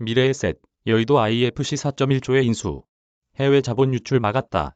미래에셋, 여의도 IFC 4.1조의 인수. 해외 자본 유출 막았다.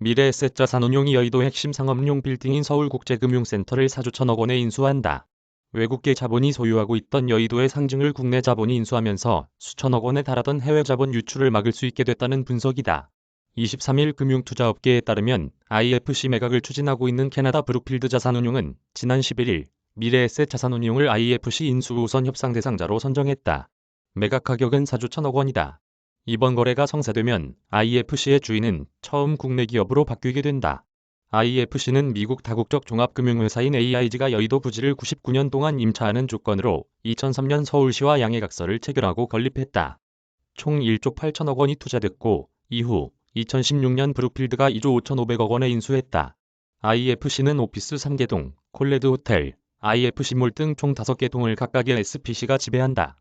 미래에셋 자산운용이 여의도 핵심 상업용 빌딩인 서울국제금융센터를 4조 천억 원에 인수한다. 외국계 자본이 소유하고 있던 여의도의 상증을 국내 자본이 인수하면서 수천억 원에 달하던 해외 자본 유출을 막을 수 있게 됐다는 분석이다. 23일 금융투자업계에 따르면 IFC 매각을 추진하고 있는 캐나다 브룩필드 자산운용은 지난 11일 미래에셋 자산운용을 IFC 인수 우선 협상 대상자로 선정했다. 매각 가격은 4조 천억 원이다. 이번 거래가 성사되면 IFC의 주인은 처음 국내 기업으로 바뀌게 된다. IFC는 미국 다국적 종합금융회사인 AIG가 여의도 부지를 99년 동안 임차하는 조건으로 2003년 서울시와 양해각서를 체결하고 건립했다. 총 1조 8천억 원이 투자됐고 이후 2016년 브룩필드가 2조 5,500억 원에 인수했다. IFC는 오피스 3개 동, 콜레드 호텔, IFC몰 등 총 5개 동을 각각의 SPC가 지배한다.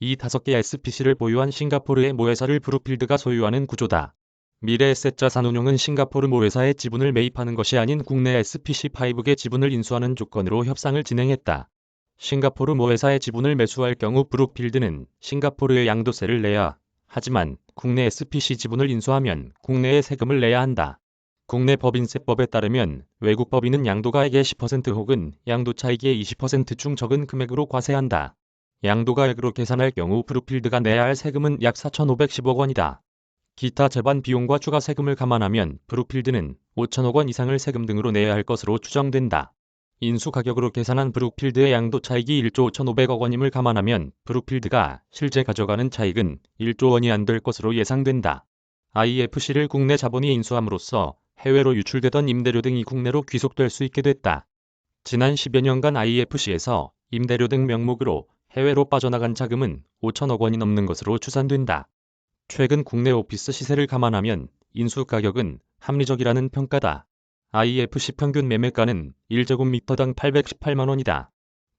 이 5개 SPC를 보유한 싱가포르의 모회사를 브룩필드가 소유하는 구조다. 미래에셋 자산운용은 싱가포르 모회사의 지분을 매입하는 것이 아닌 국내 SPC5개 지분을 인수하는 조건으로 협상을 진행했다. 싱가포르 모회사의 지분을 매수할 경우 브룩필드는 싱가포르에 양도세를 내야 하지만 국내 SPC 지분을 인수하면 국내에 세금을 내야 한다. 국내 법인세법에 따르면 외국 법인은 양도가액의 10% 혹은 양도 차익의 20%중 적은 금액으로 과세한다. 양도가액으로 계산할 경우 브룩필드가 내야 할 세금은 약 4,510억 원이다. 기타 재반 비용과 추가 세금을 감안하면 브룩필드는 5천억 원 이상을 세금 등으로 내야 할 것으로 추정된다. 인수 가격으로 계산한 브룩필드의 양도 차익이 1조 5,500억 원임을 감안하면 브룩필드가 실제 가져가는 차익은 1조 원이 안 될 것으로 예상된다. IFC를 국내 자본이 인수함으로써 해외로 유출되던 임대료 등이 국내로 귀속될 수 있게 됐다. 지난 10여 년간 IFC에서 임대료 등 명목으로 해외로 빠져나간 자금은 5천억 원이 넘는 것으로 추산된다. 최근 국내 오피스 시세를 감안하면 인수 가격은 합리적이라는 평가다. IFC 평균 매매가는 1제곱미터당 818만 원이다.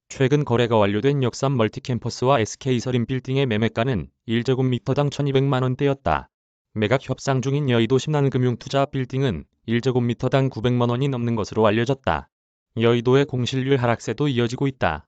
최근 거래가 완료된 역삼 멀티캠퍼스와 SK서림 빌딩의 매매가는 1제곱미터당 1200만 원대였다. 매각 협상 중인 여의도 신한금융투자 빌딩은 1제곱미터당 900만 원이 넘는 것으로 알려졌다. 여의도의 공실률 하락세도 이어지고 있다.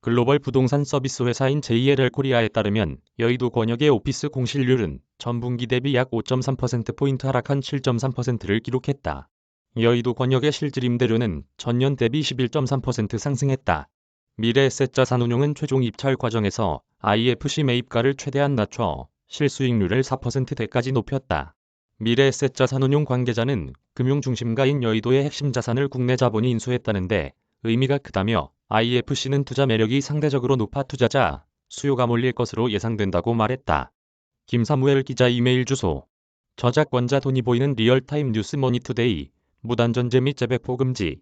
글로벌 부동산 서비스 회사인 JLL 코리아에 따르면 여의도 권역의 오피스 공실률은 전분기 대비 약 5.3%포인트 하락한 7.3%를 기록했다. 여의도 권역의 실질 임대료는 전년 대비 11.3% 상승했다. 미래에셋 자산운용은 최종 입찰 과정에서 IFC 매입가를 최대한 낮춰 실수익률을 4%대까지 높였다. 미래에셋 자산운용 관계자는 금융중심가인 여의도의 핵심 자산을 국내 자본이 인수했다는데 의미가 크다며 IFC는 투자 매력이 상대적으로 높아 투자자 수요가 몰릴 것으로 예상된다고 말했다. 김사무엘 기자 이메일 주소 저작권자 돈이 보이는 리얼타임 뉴스 머니투데이 무단전제 및 재배포 금지